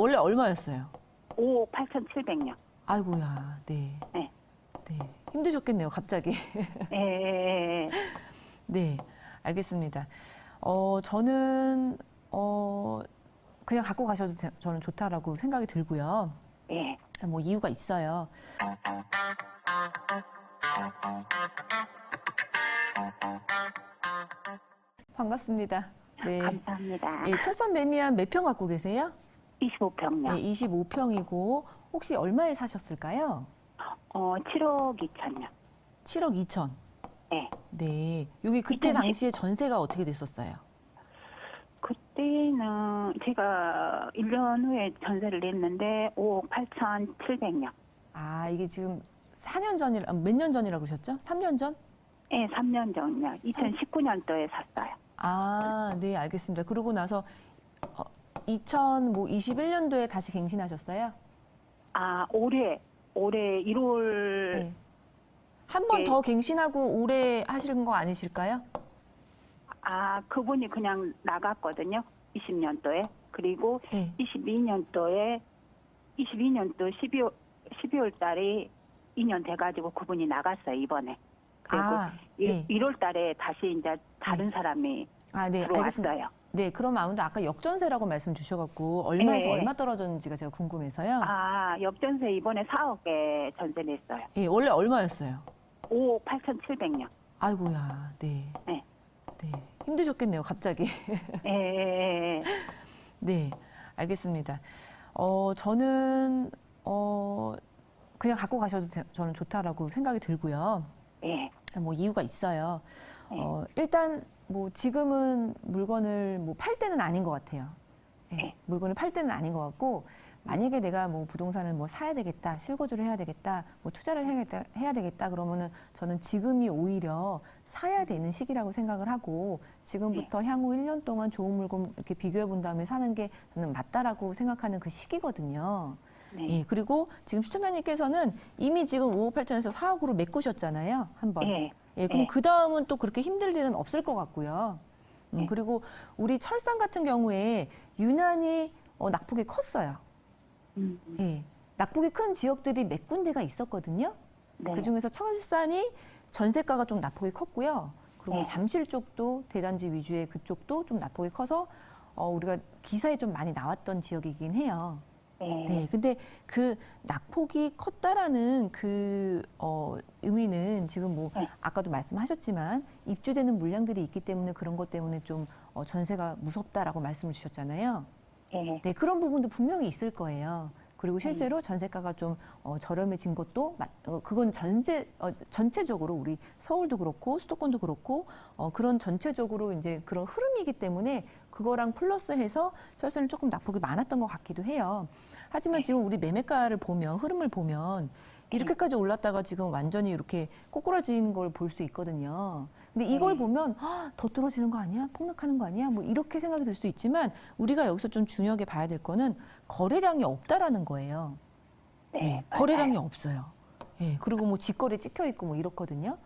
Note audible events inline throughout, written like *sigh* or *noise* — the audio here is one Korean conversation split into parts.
원래 얼마였어요? 5억 8,700명. 아이고야, 네. 네. 네. 힘드셨겠네요, 갑자기. 예. *laughs* 네, 알겠습니다. 어, 저는, 어, 그냥 갖고 가셔도 되- 저는 좋다라고 생각이 들고요. 예. 뭐 이유가 있어요. 반갑습니다. 네. 감사합니다. 예, 철산 매미안 몇 평 갖고 계세요? 25평요. 네, 25평이고 혹시 얼마에 사셨을까요? 어, 7억 2천요. 7억 2천. 예. 네. 여기 그때 2010. 당시에 전세가 어떻게 됐었어요? 그때는 제가 1년 후에 전세를 냈는데 5억 8,700명. 아, 이게 지금 4년 전이라 몇 년 전이라고 그러셨죠? 3년 전? 예, 3년 전요. 2019년도에 샀어요. 아, 네, 알겠습니다. 그러고 나서 어, 2021년도에 다시 갱신하셨어요? 아, 올해 올해 1월 네. 한번 네. 더 갱신하고 올해 하시는 거 아니실까요? 아, 그분이 그냥 나갔거든요. 20년도에. 그리고 네. 22년도에 22년도 12월 12월 달에 2년 돼 가지고 그분이 나갔어요, 이번에. 그리고 아, 네. 1월 달에 다시 이제 다른 사람이 아, 네, 알겠습니다. 네, 그럼 아무도 아까 역전세라고 말씀 주셔갖고 얼마에서 네. 얼마 떨어졌는지가 제가 궁금해서요. 아, 역전세 이번에 4억에 전세 냈어요. 예, 원래 얼마였어요? 5억 8,700명. 아이고야, 네. 네. 네. 힘드셨겠네요, 갑자기. 예, 예, 예. 네, 알겠습니다. 어, 저는, 어, 그냥 갖고 가셔도 되- 저는 좋다라고 생각이 들고요. 예. 뭐 이유가 있어요. 네. 어, 일단 뭐 지금은 물건을 뭐 팔 때는 아닌 것 같아요. 예, 네. 물건을 팔 때는 아닌 것 같고 만약에 내가 뭐 부동산을 뭐 사야 되겠다, 실거주를 해야 되겠다, 뭐 투자를 해야겠다, 해야 되겠다 그러면은 저는 지금이 오히려 사야 되는 시기라고 생각을 하고 지금부터 향후 1년 동안 좋은 물건 이렇게 비교해 본 다음에 사는 게 저는 맞다라고 생각하는 그 시기거든요. 네. 예, 그리고 지금 시청자님께서는 이미 지금 5억 8천에서 4억으로 메꾸셨잖아요. 한 번. 예. 예, 그럼 네. 그 다음은 또 그렇게 힘들 일은 없을 것 같고요. 음, 네. 그리고 우리 철산 같은 경우에 유난히 어, 낙폭이 컸어요. 음, 예. 낙폭이 큰 지역들이 몇 군데가 있었거든요. 네. 그 중에서 철산이 전세가가 좀 낙폭이 컸고요. 그리고 네. 잠실 쪽도 대단지 위주의 그쪽도 좀 낙폭이 커서 어, 우리가 기사에 좀 많이 나왔던 지역이긴 해요. 예. 네, 근데 그 낙폭이 컸다라는 그 어, 의미는 지금 뭐 네. 아까도 말씀하셨지만 입주되는 물량들이 있기 때문에 그런 것 때문에 좀 어, 전세가 무섭다라고 말씀을 주셨잖아요. 예. 네, 그런 부분도 분명히 있을 거예요. 그리고 실제로 전세가가 좀 어, 저렴해진 것도 마- 어, 그건 전세 어, 전체적으로 우리 서울도 그렇고 수도권도 그렇고 어, 그런 전체적으로 이제 그런 흐름이기 때문에 그거랑 플러스해서 철수는 조금 낙폭이 많았던 것 같기도 해요. 하지만 지금 우리 매매가를 보면 흐름을 보면 이렇게까지 올랐다가 지금 완전히 이렇게 꼬꾸라지는 걸볼 수 있거든요. 근데 이걸 네. 보면 "헉, 더 떨어지는 거 아니야? 폭락하는 거 아니야? 뭐 이렇게 생각이 들 수 있지만 우리가 여기서 좀 중요하게 봐야 될 거는 거래량이 없다라는 거예요. 네. 예, 거래량이 없어요. 예, 그리고 뭐 직거래 찍혀 있고 뭐 이렇거든요.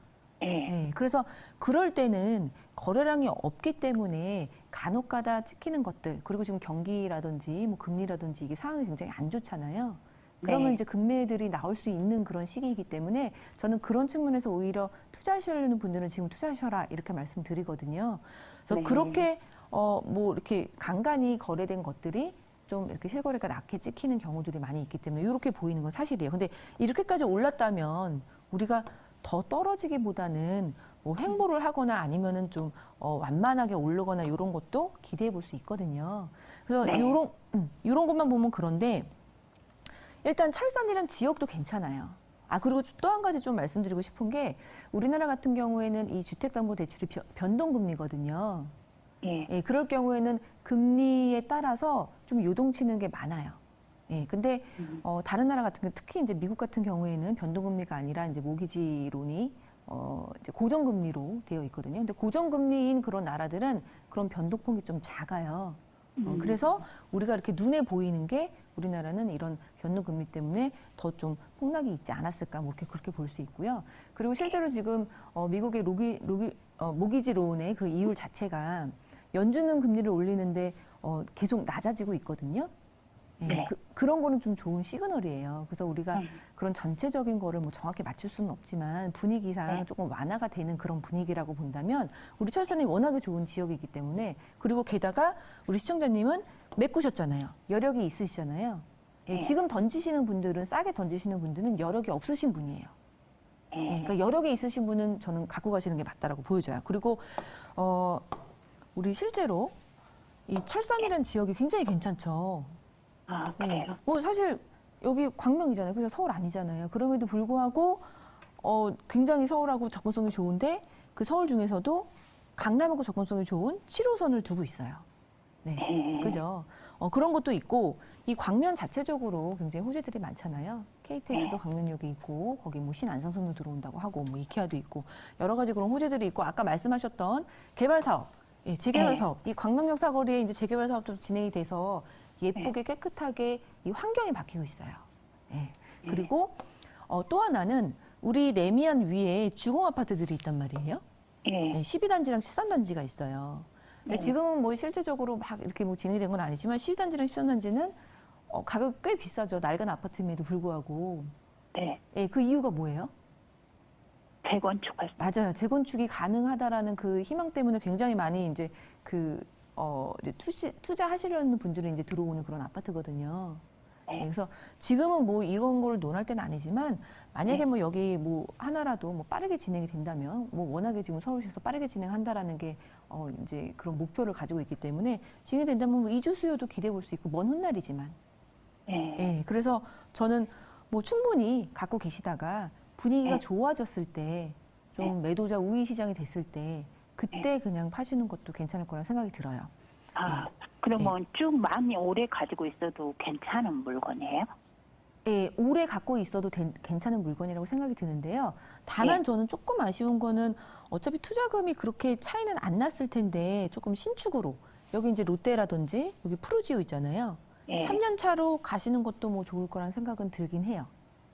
예. 예, 그래서 그럴 때는 거래량이 없기 때문에 간혹가다 찍히는 것들 그리고 지금 경기라든지 뭐 금리라든지 이게 상황이 굉장히 안 좋잖아요. 그러면 네. 이제 금매들이 나올 수 있는 그런 시기이기 때문에 저는 그런 측면에서 오히려 투자하시려는 분들은 지금 투자하셔라 이렇게 말씀드리거든요. 그래서 네. 그렇게 어 뭐 이렇게 간간히 거래된 것들이 좀 이렇게 실거래가 낮게 찍히는 경우들이 많이 있기 때문에 이렇게 보이는 건 사실이에요. 근데 이렇게까지 올랐다면 우리가 더 떨어지기보다는 뭐 횡보를 하거나 아니면은 좀 어, 완만하게 오르거나 이런 것도 기대해 볼 수 있거든요. 그래서 네. 요런 음, 것만 보면 그런데 일단 철산이란 지역도 괜찮아요. 아 그리고 또 한 가지 좀 말씀드리고 싶은 게 우리나라 같은 경우에는 이 주택담보대출이 변- 변동금리거든요. 예. 예, 그럴 경우에는 금리에 따라서 좀 요동치는 게 많아요. 예, 근데 음. 어, 다른 나라 같은 경우 특히 이제 미국 같은 경우에는 변동금리가 아니라 이제 모기지론이 어, 이제 고정금리로 되어 있거든요. 근데 고정금리인 그런 나라들은 그런 변동폭이 좀 작아요. 어, 음. 그래서 우리가 이렇게 눈에 보이는 게 우리나라는 이런 변동 금리 때문에 더 좀 폭락이 있지 않았을까 뭐 이렇게 그렇게 볼 수 있고요. 그리고 실제로 지금 어, 미국의 로기, 로기, 어, 모기지 론의 그 이율 자체가 연준은 금리를 올리는데 어, 계속 낮아지고 있거든요. 예, 네. 그, 그런 거는 좀 좋은 시그널이에요. 그래서 우리가 음. 그런 전체적인 거를 뭐 정확히 맞출 수는 없지만 분위기상 네. 조금 완화가 되는 그런 분위기라고 본다면 우리 철산이 워낙에 좋은 지역이기 때문에 그리고 게다가 우리 시청자님은 메꾸셨잖아요. 여력이 있으시잖아요. 예, 네. 지금 던지시는 분들은 싸게 던지시는 분들은 여력이 없으신 분이에요. 예, 그러니까 여력이 있으신 분은 저는 갖고 가시는 게 맞다라고 보여져요. 그리고 어 우리 실제로 이 철산이라는 지역이 굉장히 괜찮죠. 아, 예. 그래요? 뭐 사실 여기 광명이잖아요. 그래서 서울 아니잖아요. 그럼에도 불구하고 어 굉장히 서울하고 접근성이 좋은데 그 서울 중에서도 강남하고 접근성이 좋은 7호선을 두고 있어요. 네. 네. 그죠? 어, 그런 것도 있고 이 광면 자체적으로 굉장히 호재들이 많잖아요. KTX도 네. 광면역이 있고 거기 뭐 신안성선도 들어온다고 하고 뭐 이케아도 있고 여러 가지 그런 호재들이 있고 아까 말씀하셨던 개발 사업, 예, 재개발 네. 사업, 이 광명역 사거리에 이제 재개발 사업도 진행이 돼서 예쁘게 네. 깨끗하게 이 환경이 바뀌고 있어요. 예. 네. 그리고 어, 또 하나는 우리 레미안 위에 주공 아파트들이 있단 말이에요. 예. 네, 12단지랑 13단지가 있어요. 근데 네. 지금은 뭐 실제적으로 막 이렇게 뭐 진행이 된 건 아니지만 12단지랑 13단지는 어, 가격 꽤 비싸죠. 낡은 아파트임에도 불구하고. 네. 예, 그 이유가 뭐예요? 재건축할 맞아요. 재건축이 가능하다라는 그 희망 때문에 굉장히 많이 이제 그, 어, 이제 투시, 투자하시려는 분들이 이제 들어오는 그런 아파트거든요. 네. 예, 그래서 지금은 뭐 이런 걸 논할 때는 아니지만 만약에 네. 뭐 여기 뭐 하나라도 뭐 빠르게 진행이 된다면 뭐 워낙에 지금 서울시에서 빠르게 진행한다라는 게 어, 이제 그런 목표를 가지고 있기 때문에 진행이 된다면 뭐 이주 수요도 기대해 볼 수 있고 먼 훗날이지만 예. 예, 그래서 저는 뭐 충분히 갖고 계시다가 분위기가 네. 좋아졌을 때 좀 매도자 우위 시장이 됐을 때 그때 그냥 파시는 것도 괜찮을 거라 생각이 들어요. 아, 네. 그러면 쭉 많이 오래 가지고 있어도 괜찮은 물건이에요? 예, 오래 갖고 있어도 된- 괜찮은 물건이라고 생각이 드는데요. 다만 네. 저는 조금 아쉬운 거는 어차피 투자금이 그렇게 차이는 안 났을 텐데 조금 신축으로 여기 이제 롯데라든지 여기 프로지오 있잖아요. 예. 3년 차로 가시는 것도 뭐 좋을 거란 생각은 들긴 해요.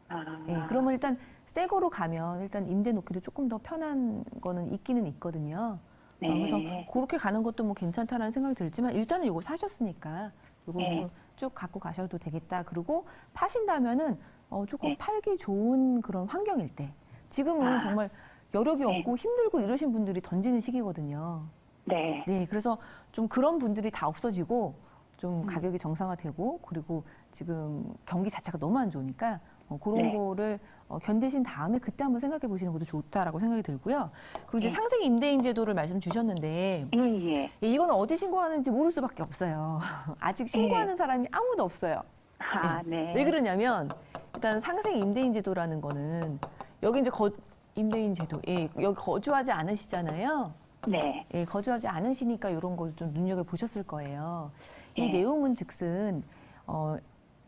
아, 예, 그러면 일단 새 거로 가면 일단 임대 놓기도 조금 더 편한 거는 있기는 있거든요. 네. 어, 그래서 그렇게 가는 것도 뭐 괜찮다라는 생각이 들지만 일단은 이거 사셨으니까 이거 네. 좀쭉 갖고 가셔도 되겠다. 그리고 파신다면은 어, 조금 네. 팔기 좋은 그런 환경일 때 지금은 아. 정말 여력이 네. 없고 힘들고 이러신 분들이 던지는 시기거든요. 네. 네, 그래서 좀 그런 분들이 다 없어지고 좀 음. 가격이 정상화되고 그리고 지금 경기 자체가 너무 안 좋으니까 어, 그런 네. 거를 어, 견디신 다음에 그때 한번 생각해 보시는 것도 좋다라고 생각이 들고요. 그리고 이제 네. 상생 임대인 제도를 말씀 주셨는데 예, 예. 예, 이건 어디 신고하는지 모를 수밖에 없어요. *laughs* 아직 신고하는 사람이 아무도 없어요. 아, 네. 왜 그러냐면 일단 상생 임대인 제도라는 거는 여기 이제 거, 임대인 제도, 예, 여기 거주하지 않으시잖아요. 네. 예, 거주하지 않으시니까 이런 걸좀 눈여겨 보셨을 거예요. 이 네. 내용은 즉슨 어,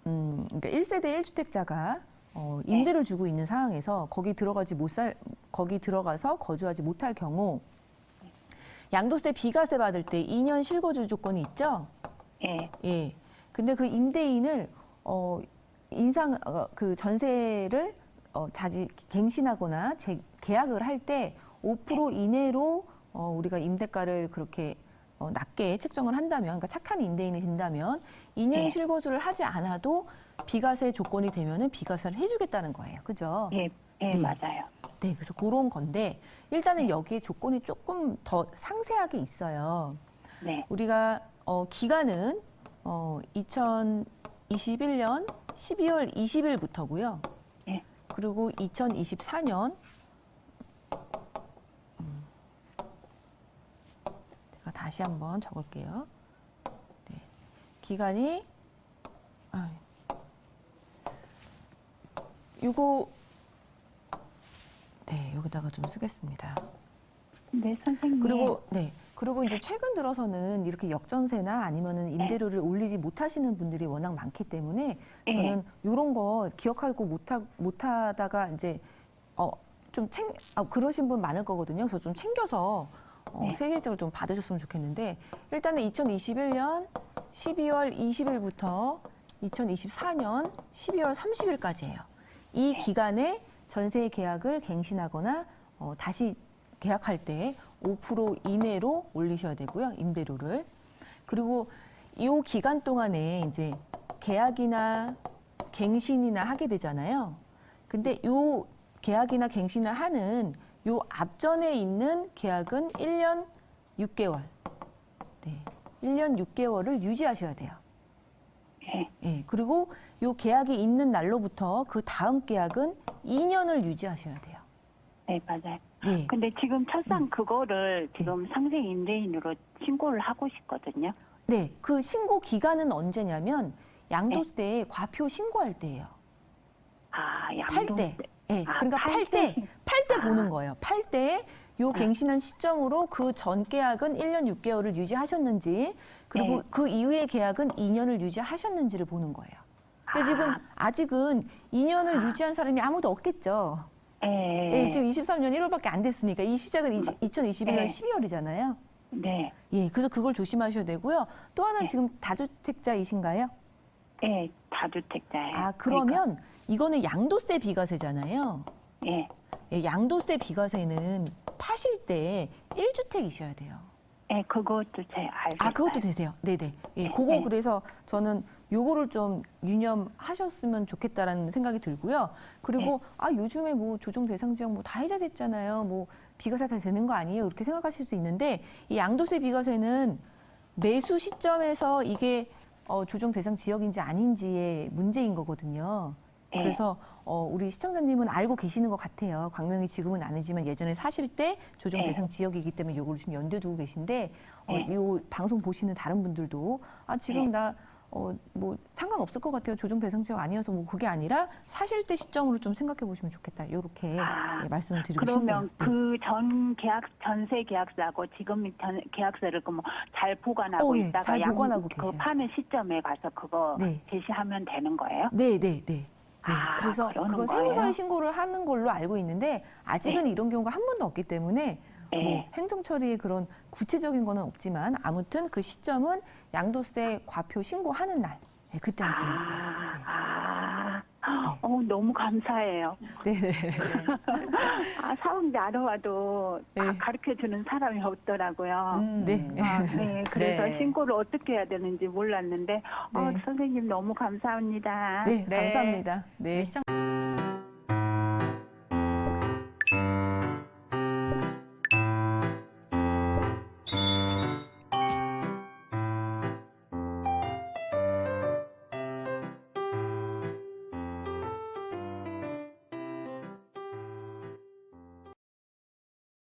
음, 그러니까 1세대 1주택자가 어, 임대를 주고 있는 상황에서 거기 들어가지 못 살, 거기 들어가서 거주하지 못할 경우 양도세 비과세 받을 때 2년 실거주 조건이 있죠. 예. 예. 근데 그 임대인을 어 인상 어, 그 전세를 어 자지 갱신하거나 재, 계약을 할 때 5% 이내로 어 우리가 임대가를 그렇게 어 낮게 책정을 한다면 그러니까 착한 임대인이 된다면 2년 네. 실거주를 하지 않아도 비과세 조건이 되면은 비과세를 해 주겠다는 거예요. 그죠? 예. 예, 네. 맞아요. 네, 그래서 그런 건데 일단은 여기에 조건이 조금 더 상세하게 있어요. 네. 우리가 어, 기간은 어, 2021년 12월 20일부터고요. 예. 그리고 2024년 음, 제가 다시 한번 적을게요. 네. 기간이 아, 이거 네 여기다가 좀 쓰겠습니다. 네, 선생님. 그리고 네. 그리고 이제 최근 들어서는 이렇게 역전세나 아니면은 임대료를 올리지 못하시는 분들이 워낙 많기 때문에 네. 저는 이런 거 기억하고 못하 못하다가 이제 어좀 챙, 아, 그러신 분 많을 거거든요. 그래서 좀 챙겨서 어, 네. 세계적으로 좀 받으셨으면 좋겠는데 일단은 2021년 12월 20일부터 2024년 12월 30일까지예요. 이 기간에 전세 계약을 갱신하거나 어, 다시 계약할 때 5% 이내로 올리셔야 되고요. 임대료를. 그리고 이 기간 동안에 이제 계약이나 갱신이나 하게 되잖아요. 근데 요 계약이나 갱신을 하는 요 앞전에 있는 계약은 1년 6개월. 네. 1년 6개월을 유지하셔야 돼요. 예. 예. 그리고 요 계약이 있는 날로부터 그 다음 계약은 2년을 유지하셔야 돼요. 네, 맞아요. 네. 근데 지금 첫상 그거를 지금 상생 임대인으로 신고를 하고 싶거든요. 네. 그 신고 기간은 언제냐면 양도세에 과표 신고할 때예요. 아, 팔 양도 때. 예. 아, 그러니까 팔팔 때, 때. 팔때 아. 보는 거예요. 팔때요 갱신한 시점으로 그 전 계약은 1년 6개월을 유지하셨는지 그리고 네. 그 이후의 계약은 2년을 유지하셨는지를 보는 거예요. 근데 지금 아직은 2년을 유지한 사람이 아무도 없겠죠. 예. 예, 지금 23년 1월밖에 안 됐으니까 이 시작은 2021년 네. 12월이잖아요. 네. 예, 그래서 그걸 조심하셔야 되고요. 또 하나는 네. 지금 다주택자이신가요? 예, 다주택자예요. 아, 그러면 이거는 양도세 비과세잖아요. 예. 예, 양도세 비과세는 파실 때 1주택이셔야 돼요. 예, 그것도 제 알고 아, 그것도. 되세요. 네네. 예, 네, 그거 네. 그래서 저는 요거를 좀 유념하셨으면 좋겠다라는 생각이 들고요. 그리고 네. 아, 요즘에 뭐 조정 대상 지역 뭐 다 해제됐잖아요. 뭐 비과세 다 되는 거 아니에요? 이렇게 생각하실 수 있는데 이 양도세 비과세는 매수 시점에서 이게 어, 조정 대상 지역인지 아닌지의 문제인 거거든요. 예. 그래서 어, 우리 시청자님은 알고 계시는 것 같아요. 광명이 지금은 아니지만 예전에 사실 때 조정 네. 대상 지역이기 때문에 요거를 좀 염두에 두고 계신데 어, 네. 요 방송 보시는 다른 분들도 아 지금 네. 나 어, 뭐 상관없을 것 같아요. 조정 대상 지역 아니어서 뭐 그게 아니라 사실 때 시점으로 좀 생각해 보시면 좋겠다. 요렇게 아, 예, 말씀을 드리고 싶네요. 그러면 네. 그전 계약 전세 계약서하고 지금 전 계약서를 그뭐잘 보관하고 어, 예, 있다가 잘 보관하고 그 계세요. 파는 시점에 가서 그거 네. 제시하면 되는 거예요? 네, 네, 네. 네, 아, 그래서 그건? 세무서에 신고를 하는 걸로 알고 있는데 아직은 이런 경우가 한 번도 없기 때문에 뭐 네. 행정 처리의 그런 구체적인 거는 없지만 아무튼 그 시점은 양도세 과표 신고하는 날 네, 그때 하시는 거예요. 아, 아. 어, 너무 감사해요. 네, *laughs* 네. 아, 사업자 알아와도 네. 가르쳐 주는 사람이 없더라고요. 음. 네. 아, 네, *laughs* 그래서 네. 신고를 어떻게 해야 되는지 몰랐는데, 어, 네. 선생님 너무 감사합니다. 네, 네. 감사합니다. 네.